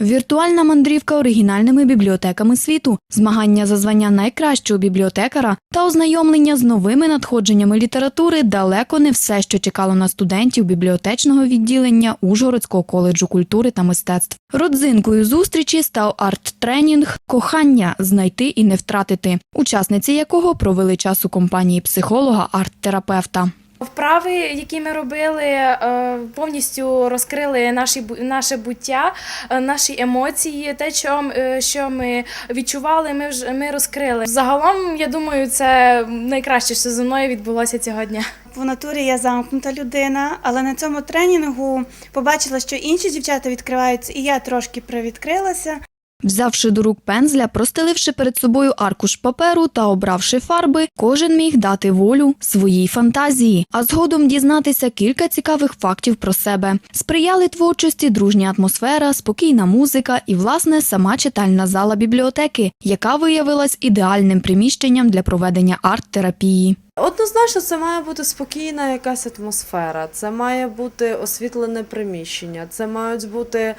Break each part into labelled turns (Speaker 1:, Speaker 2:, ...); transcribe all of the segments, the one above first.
Speaker 1: Віртуальна мандрівка оригінальними бібліотеками світу, змагання за звання найкращого бібліотекара та ознайомлення з новими надходженнями літератури далеко не все, що чекало на студентів бібліотечного відділення Ужгородського коледжу культури та мистецтв. Родзинкою зустрічі став арт-тренінг Кохання знайти і не втратити, учасниці якого провели час у компанії психолога арт-терапевта.
Speaker 2: Вправи, які ми робили, е, повністю розкрили наші наше буття, е, наші емоції, те, е, що ми відчували, ми вже ми розкрили. Загалом, я думаю, це найкраще, що зі мною відбулося цього дня.
Speaker 3: В натурі я замкнута людина, але на цьому тренінгу побачила, що інші дівчата відкриваються, і я трошки привідкрилася.
Speaker 1: Взявши до рук пензля, простеливши перед собою аркуш паперу та обравши фарби, кожен міг дати волю своїй фантазії, а згодом дізнатися кілька цікавих фактів про себе. Сприяли творчості дружня атмосфера, спокійна музика і, власне, сама читальна зала бібліотеки, яка виявилась ідеальним приміщенням для проведення арт-терапії.
Speaker 4: Однозначно, це має бути спокійна якась атмосфера, це має бути освітлене приміщення, це мають бути е,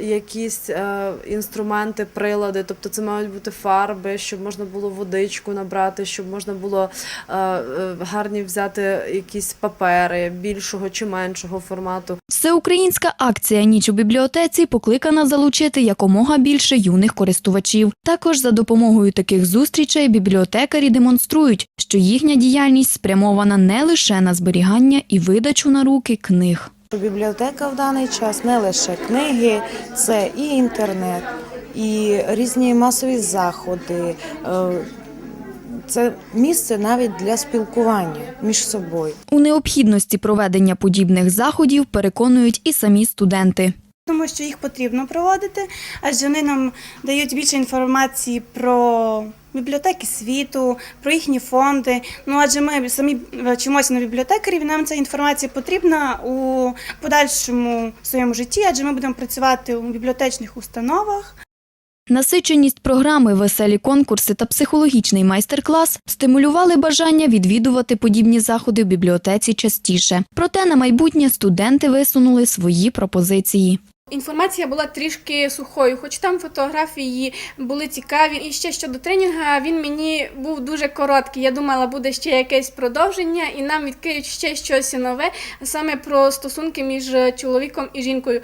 Speaker 4: якісь е, інструменти, прилади, тобто це мають бути фарби, щоб можна було водичку набрати, щоб можна було е, е, гарні взяти якісь папери більшого чи меншого формату.
Speaker 1: Всеукраїнська акція Ніч у бібліотеці покликана залучити якомога більше юних користувачів. Також за допомогою таких зустрічей бібліотекарі демонструють, що їхня діяльність спрямована не лише на зберігання і видачу на руки книг.
Speaker 5: Бібліотека в даний час не лише книги, це і інтернет, і різні масові заходи. е, Це місце навіть для спілкування між собою.
Speaker 1: У необхідності проведення подібних заходів переконують і самі студенти.
Speaker 3: Тому що їх потрібно проводити, адже вони нам дають більше інформації про бібліотеки світу, про їхні фонди. Ну адже ми самі вчимося на бібліотекарів, і нам ця інформація потрібна у подальшому своєму житті, адже ми будемо працювати у бібліотечних установах.
Speaker 1: Насиченість програми, веселі конкурси та психологічний майстер-клас стимулювали бажання відвідувати подібні заходи в бібліотеці частіше. Проте на майбутнє студенти висунули свої пропозиції.
Speaker 6: Інформація була трішки сухою, хоч там фотографії були цікаві. І ще щодо тренінга він мені був дуже короткий. Я думала, буде ще якесь продовження, і нам відкриють ще щось нове, саме про стосунки між чоловіком і жінкою.